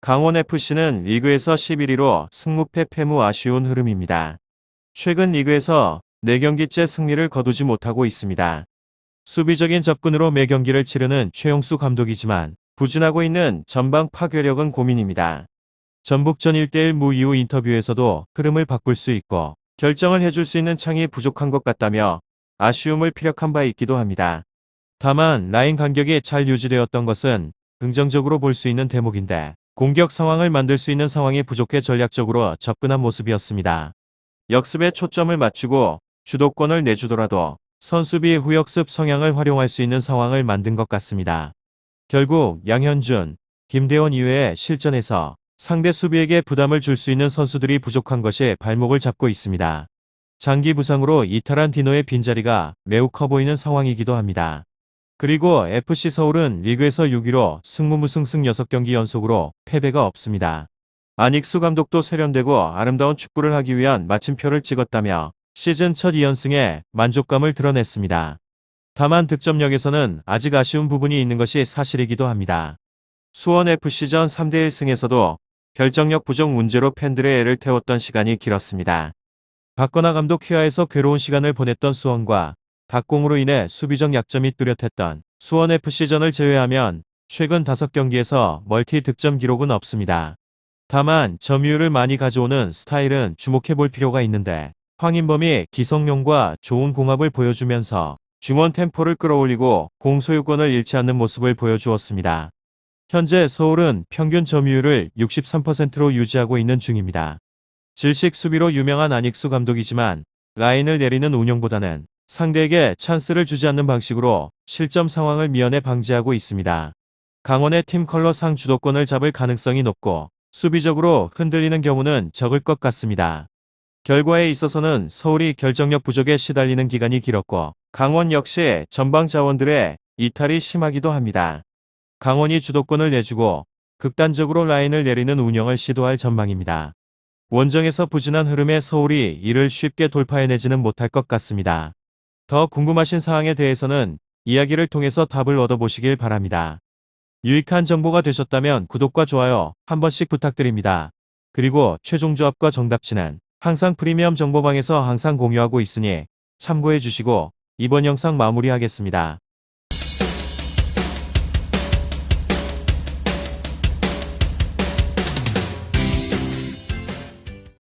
강원FC는 리그에서 11위로 승무패 패무 아쉬운 흐름입니다. 최근 리그에서 4경기째 승리를 거두지 못하고 있습니다. 수비적인 접근으로 매 경기를 치르는 최용수 감독이지만 부진하고 있는 전방 파괴력은 고민입니다. 전북전 1대1 무 이후 인터뷰에서도 흐름을 바꿀 수 있고 결정을 해줄 수 있는 창이 부족한 것 같다며 아쉬움을 피력한 바 있기도 합니다. 다만 라인 간격이 잘 유지되었던 것은 긍정적으로 볼 수 있는 대목인데 공격 상황을 만들 수 있는 상황이 부족해 전략적으로 접근한 모습이었습니다. 역습에 초점을 맞추고 주도권을 내주더라도 선수비의 후역습 성향을 활용할 수 있는 상황을 만든 것 같습니다. 결국 양현준, 김대원 이외의 실전에서 상대 수비에게 부담을 줄 수 있는 선수들이 부족한 것이 발목을 잡고 있습니다. 장기 부상으로 이탈한 디노의 빈자리가 매우 커 보이는 상황이기도 합니다. 그리고 FC 서울은 리그에서 6위로 승무무승승 6경기 연속으로 패배가 없습니다. 안익수 감독도 세련되고 아름다운 축구를 하기 위한 마침표를 찍었다며 시즌 첫 2연승에 만족감을 드러냈습니다. 다만 득점력에서는 아직 아쉬운 부분이 있는 것이 사실이기도 합니다. 수원FC전 3대 1승에서도 결정력 부족 문제로 팬들의 애를 태웠던 시간이 길었습니다. 박건하 감독 휘하에서 괴로운 시간을 보냈던 수원과 닭공으로 인해 수비적 약점이 뚜렷했던 수원FC전을 제외하면 최근 5경기에서 멀티 득점 기록은 없습니다. 다만 점유율을 많이 가져오는 스타일은 주목해 볼 필요가 있는데 황인범이 기성용과 좋은 공합을 보여주면서 중원 템포를 끌어올리고 공 소유권을 잃지 않는 모습을 보여주었습니다. 현재 서울은 평균 점유율을 63%로 유지하고 있는 중입니다. 질식 수비로 유명한 안익수 감독이지만 라인을 내리는 운영보다는 상대에게 찬스를 주지 않는 방식으로 실점 상황을 미연에 방지하고 있습니다. 강원의 팀 컬러 상 주도권을 잡을 가능성이 높고 수비적으로 흔들리는 경우는 적을 것 같습니다. 결과에 있어서는 서울이 결정력 부족에 시달리는 기간이 길었고 강원 역시 전방 자원들의 이탈이 심하기도 합니다. 강원이 주도권을 내주고 극단적으로 라인을 내리는 운영을 시도할 전망입니다. 원정에서 부진한 흐름에 서울이 이를 쉽게 돌파해내지는 못할 것 같습니다. 더 궁금하신 사항에 대해서는 이야기를 통해서 답을 얻어보시길 바랍니다. 유익한 정보가 되셨다면 구독과 좋아요 한 번씩 부탁드립니다. 그리고 최종 조합과 정답치는 항상 프리미엄 정보방에서 항상 공유하고 있으니 참고해 주시고 이번 영상 마무리하겠습니다.